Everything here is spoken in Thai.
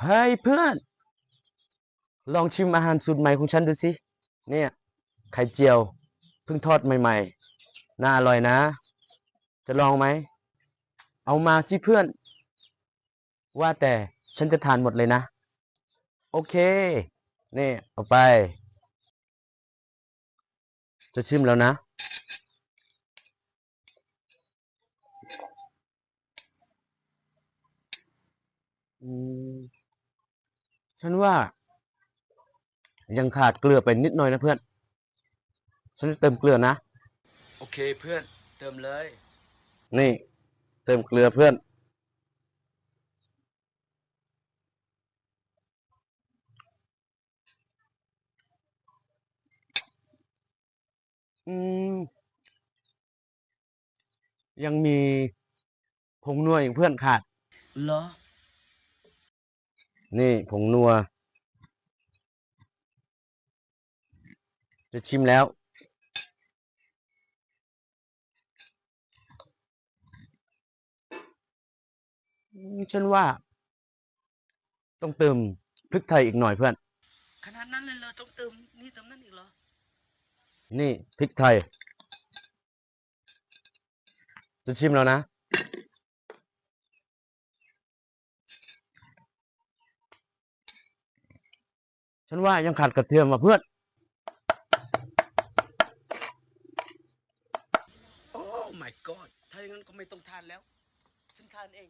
เฮ้ยเพื่อน ลองชิมอาหารสูตรใหม่ของฉันดูสิ เนี่ย ไข่เจียวเพิ่งทอดใหม่ ๆ น่าอร่อยนะ จะลองไหม เอามาสิเพื่อน ว่าแต่ฉันจะทานหมดเลยนะ โอเค นี่ เอาไป จะชิมแล้วนะอืม ฉันว่า ยังขาดเกลือไปนิดหน่อยนะเพื่อน ฉันจะเติมเกลือนะ โอเคเพื่อน เติมเลย นี่ เติมเกลือเพื่อน อืม ยังมีผงนัวอีกเพื่อนขาด เหรอ นี่ผงนัว จะชิมแล้วอืมฉันว่า ต้องเติมพริกไทยอีกหน่อยเพื่อน ขนาดนั้นเลยเหรอต้องเติมนี่เติมนั่นอีกเหรอ นี่พริกไทย จะชิมแล้วนะ ฉันว่ายังขาดกระเทียมมาเพื่อน โอ้ my god ถ้าอย่างนั้นก็ไม่ต้องทานแล้ว ฉันทานเอง